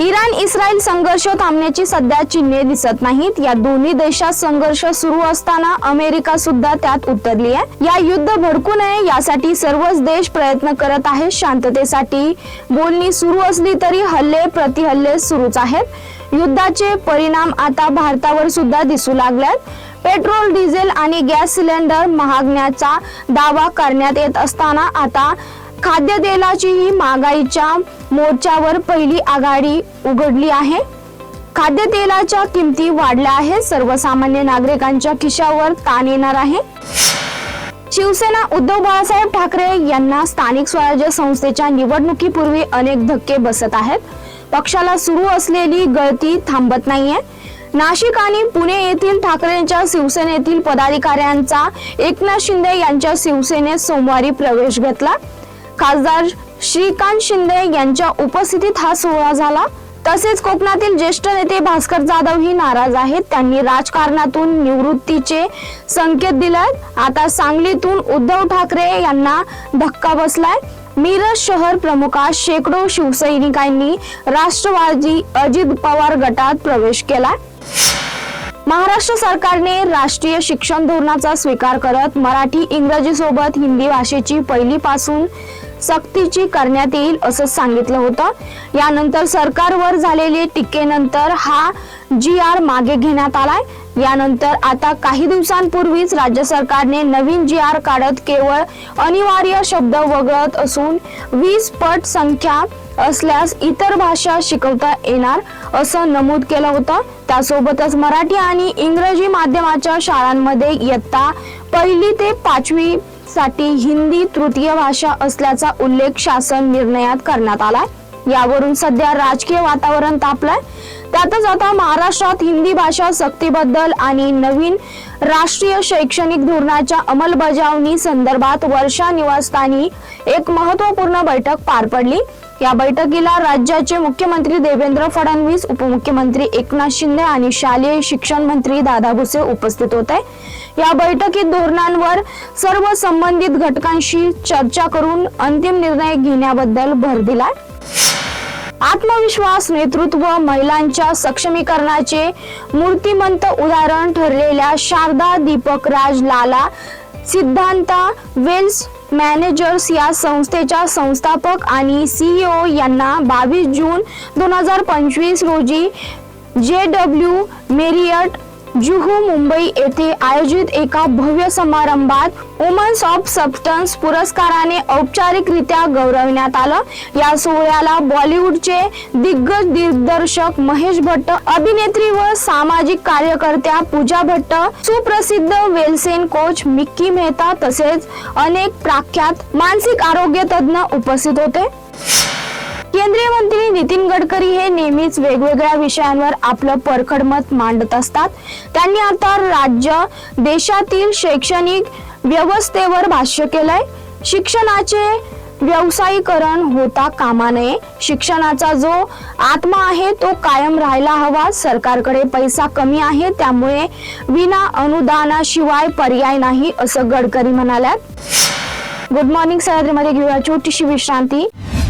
Iran Israel संघर्ष थांबण्याची सध्या चिन्हे दिसत नाहीत. या दोन्ही देशात संघर्ष सुरू असताना अमेरिका सुद्धा त्यात उतरली आहे. या युद्ध भडकू नये यासाठी सर्वच देश प्रयत्न करत आहेत. शांततेसाठी बोलणी सुरू असली तरी हल्ले प्रतिहल्ले सुरूच आहेत. युद्धाचे परिणाम आता भारतावर सुद्धा दिसू लागल्यात पेट्रोल डिझेल आणि गॅस सिलेंडर महागण्याचा दावा करण्यात येत असताना आता खाद्यतेलाचीही महागाईच्या मोर्चावर पहिली आघाडी उघडली आहे. खाद्यतेलाच्या किमती वाढल्या आहेत. सर्वसामान्य नागरिकांच्या खिशावर ताण येणार आहे. शिवसेना उद्धव बाळासाहेब ठाकरे यांना स्थानिक स्वराज्य संस्थेच्या निवडणुकीपूर्वी अनेक धक्के बसत आहेत. पक्षाला सुरू असलेली गळती थांबत नाहीये. नाशिक आणि पुणे येथील ठाकरेंच्या शिवसेनेतील पदाधिकाऱ्यांचा एकनाथ शिंदे यांच्या शिवसेनेत सोमवारी प्रवेश घेतला. खासदार श्रीकांत शिंदे यांच्या उपस्थितीत हा सोहळा झाला. तसेच कोकणातील ज्येष्ठ नेते भास्कर जाधव ही नाराज आहेत. त्यांनी राजकारणातून निवृत्तीचे संकेत दिलेत. आता सांगलीतून उद्धव ठाकरे यांना धक्का बसलाय. मिरज शहर प्रमुखात शेकडो शिवसैनिकांनी राष्ट्रवादी अजित पवार गटात प्रवेश केला महाराष्ट्र सरकारने राष्ट्रीय शिक्षण धोरणाचा स्वीकार करत मराठी इंग्रजी सोबत हिंदी भाषेची पहिलीपासून सक्तीची करण्यात येईल असं सांगितलं होतं. यानंतर सरकारवर झालेले टीकेनंतर हा जी आर मागे घेण्यात आलाय. यानंतर आता काही दिवसांपूर्वीच राज्य सरकारने नवीन जी आर काढत केवळ अनिवार्य शब्द वगळत असून वीस पट संख्या असल्यास इतर भाषा शिकवता येणार असं नमूद केलं होतं. त्यासोबतच मराठी आणि इंग्रजी माध्यमाच्या शाळांमध्ये इयत्ता पहिली ते पाचवी साठी हिंदी तृतीय भाषा असल्याचा उल्लेख शासन निर्णयात करण्यात आलाय. यावरून सध्या राजकीय वातावरण तापलंय. त्यातच आता महाराष्ट्रात हिंदी भाषा सक्तीबद्दल आणि नवीन राष्ट्रीय शैक्षणिक धोरणाच्या अंमलबजावणी संदर्भात वर्षा निवासस्थानी एक महत्त्वपूर्ण बैठक पार पडली. या बैठकीला राज्याचे मुख्यमंत्री देवेंद्र फडणवीस उपमुख्यमंत्री एकनाथ शिंदे आणि शालेय शिक्षण मंत्री दादा भुसे उपस्थित होते. या बैठकीत धोरणांवर सर्व संबंधित घटकांशी चर्चा करून अंतिम निर्णय घेण्याबद्दल भर दिलाय आत्मविश्वास नेतृत्व महिलांच्या सक्षमीकरणाचे मूर्तिमंत उदाहरण ठरलेल्या शारदा दीपक राज लाला सिद्धांता वेल्स मॅनेजर्स या संस्थेच्या संस्थापक आणि सीईओ यांना बावीस जून दोन हजार पंचवीस रोजी J W Marriott Juhu Mumbai येथे आयोजित एका भव्य समारंभात वुमन्स ऑफ सबस्टन्स पुरस्काराने औपचारिकरित्या गौरवण्यात आलं. या सोहळ्याला बॉलिवूडचे दिग्गज दिग्दर्शक महेश भट्ट अभिनेत्री व सामाजिक कार्यकर्त्या पूजा भट्ट सुप्रसिद्ध वेलसेन कोच मिक्की मेहता तसेच अनेक प्रख्यात मानसिक आरोग्य तज्ज्ञ उपस्थित होते. केंद्रीय मंत्री नितीन गडकरी हे नेहमीच वेगवेगळ्या विषयांवर आपलं परखड मत मांडत असतात. त्यांनी आता राज्य देशातील शैक्षणिक व्यवस्थेवर भाष्य केलंय. शिक्षणाचे व्यवसायीकरण होता कामा नये. शिक्षणाचा जो आत्मा आहे तो कायम राहायला हवा. सरकारकडे पैसा कमी आहे त्यामुळे विना अनुदानाशिवाय पर्याय नाही असं गडकरी म्हणाल्यात. गुड मॉर्निंग सह्याद्रीमध्ये घेऊया छोटीशी विश्रांती.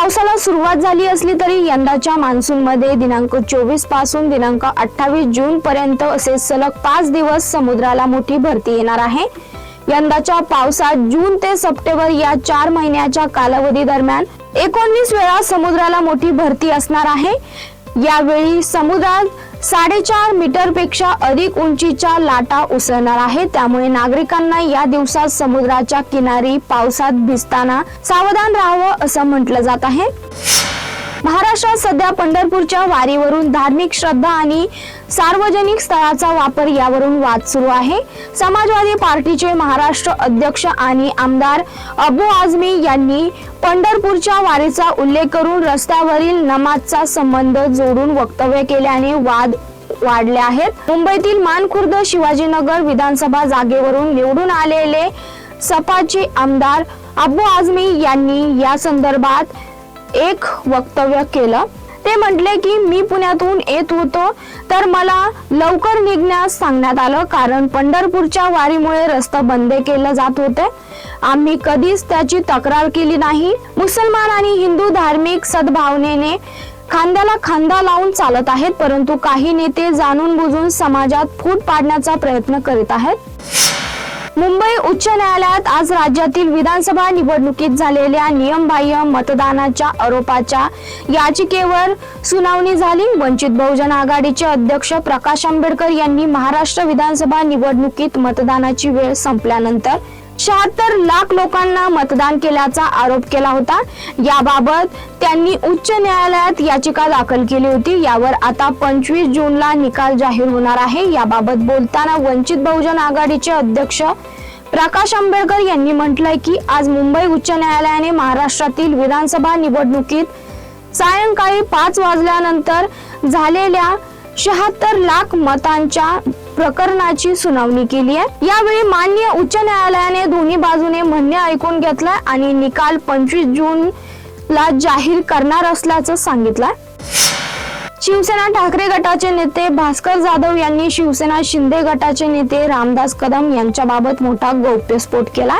पावसाला सुरुवात झाली असली तरी यंदाच्या मान्सूनमध्ये दिनांक चोवीसपासून दिनांक अठ्ठावीस जून पर्यंत असे सलग पाच दिवस समुद्राला मोठी भरती येणार आहे. यंदाच्या पावसात जून ते सप्टेंबर या चार महिन्याच्या कालावधी दरम्यान एकोणवीस वेळा समुद्राला मोठी भरती असणार आहे. यावेळी समुद्रात साडेचार मीटरपेक्षा अधिक उंचीच्या लाटा उसळणार आहे त्यामुळे नागरिकांना या दिवसात समुद्राच्या किनारी पावसात भिजताना सावधान राहावं असं म्हटलं जात आहे. महाराष्ट्रात सध्या पंढरपूरच्या वारीवरून धार्मिक श्रद्धा आणि सार्वजनिक स्थळाचा वापर यावरून वाद सुरू आहे. समाजवादी पार्टीचे महाराष्ट्र अध्यक्ष आणि आमदार अबू आझमी यांनी पंढरपूरच्या वारीचा उल्लेख करून रस्त्यावरील नमाजचा संबंध जोडून वक्तव्य केल्याने वाद वाढले आहेत. मुंबईतील मानखुर्द शिवाजीनगर विधानसभा जागेवरून निवडून आलेले सपाचे आमदार अबू आझमी यांनी या संदर्भात एक वक्तव्य केलं. ते म्हटले की मी पुण्यातून येत होतो तर मला लवकर निघण्यास सांगण्यात आलं कारण पंढरपूरच्या वारीमुळे रस्ता बंद केलं जात होते. आम्ही कधीच त्याची तक्रार केली नाही. मुसलमान आणि हिंदू धार्मिक सद्भावनेने खांद्याला खांदा लावून चालत आहेत परंतु काही नेते जाणून बुजून समाजात फूट पाडण्याचा प्रयत्न करीत आहेत. मुंबई उच्च न्यायालयात आज राज्यातील विधानसभा निवडणुकीत झालेल्या नियमबाह्य मतदानाच्या आरोपाच्या याचिकेवर सुनावणी झाली. वंचित बहुजन आघाडीचे अध्यक्ष प्रकाश आंबेडकर यांनी महाराष्ट्र विधानसभा निवडणुकीत मतदानाची वेळ संपल्यानंतर शहात्तर लाख लोकांना मतदान केल्याचा आरोप केला होता. याबाबत त्यांनी उच्च न्यायालयात याचिका दाखल केली होती. यावर आता पंचवीस जूनला निकाल जाहीर होणार आहे. याबाबत बोलताना वंचित बहुजन आघाडीचे अध्यक्ष प्रकाश आंबेडकर यांनी म्हटलंय की आज मुंबई उच्च न्यायालयाने महाराष्ट्रातील विधानसभा निवडणुकीत सायंकाळी पाच वाजल्यानंतर झालेल्या शहात्तर लाख मतांच्या प्रकरणाची सुनावणी केली आहे. यावेळी मान्य उच्च न्यायालयाने दोन्ही बाजूने म्हणणे ऐकून घेतलं आणि निकाल पंचवीस जून ला जाहीर करणार असल्याचं सांगितलं शिवसेना ठाकरे गटाचे नेते भास्कर जाधव यांनी शिवसेना शिंदे गटाचे नेते रामदास कदम यांच्याबाबत मोठा गौप्यस्फोट केला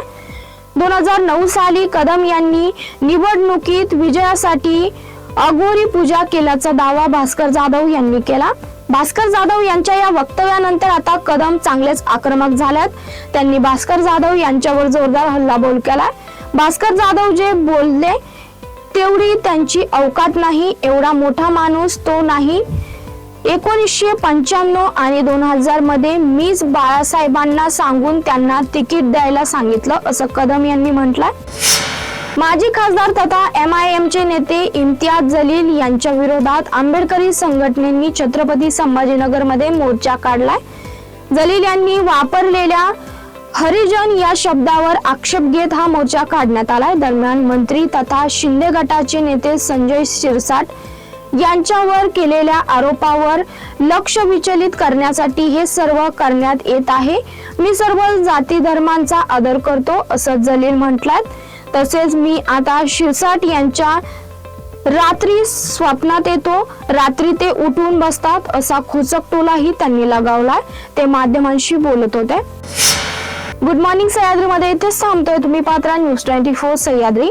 दोन हजार नऊ साली कदम यांनी निवडणुकीत विजयासाठी अघोरी पूजा केल्याचा दावा भास्कर जाधव यांनी केला. भास्कर जाधव यांच्या या वक्तव्यानंतर आता कदम चांगलेच आक्रमक झाल्यात. त्यांनी भास्कर जाधव यांच्यावर जोरदार हल्लाबोल केलाय भास्कर जाधव जे बोलले तेवढी त्यांची अवकात नाही एवढा मोठा माणूस तो नाही. एकोणीसशे पंच्याण्णव आणि दोन हजारमध्ये मीच बाळासाहेबांना सांगून त्यांना तिकीट द्यायला सांगितलं असं कदम यांनी म्हटलंय माजी खासदार तथा एम आय एम चे नेते इम्तियाज जलील यांच्या विरोधात आंबेडकरी संघटनेनी छत्रपती संभाजीनगरमध्ये मोर्चा काढलाय. जलील यांनी वापरलेल्या हरिजन या शब्दावर आक्षेप घेत हा मोर्चा काढण्यात आलाय. दरम्यान मंत्री तथा शिंदे गटाचे नेते संजय शिरसाट यांच्यावर केलेल्या आरोपावर लक्ष विचलित करण्यासाठी हे सर्व करण्यात येत आहे. मी सर्व जाती धर्मांचा आदर करतो असं जलील म्हटलाय. तसेच मी आता शिरसाट यांच्या रात्री स्वप्नात येतो. रात्री ते उठून बसतात. असा खोचक टोलाही त्यांनी लगावलाय. ते माध्यमांशी बोलत होते. गुड मॉर्निंग सह्याद्रीमध्ये इथेच थांबतोय तुम्ही Patra. News twenty four Sahyadri.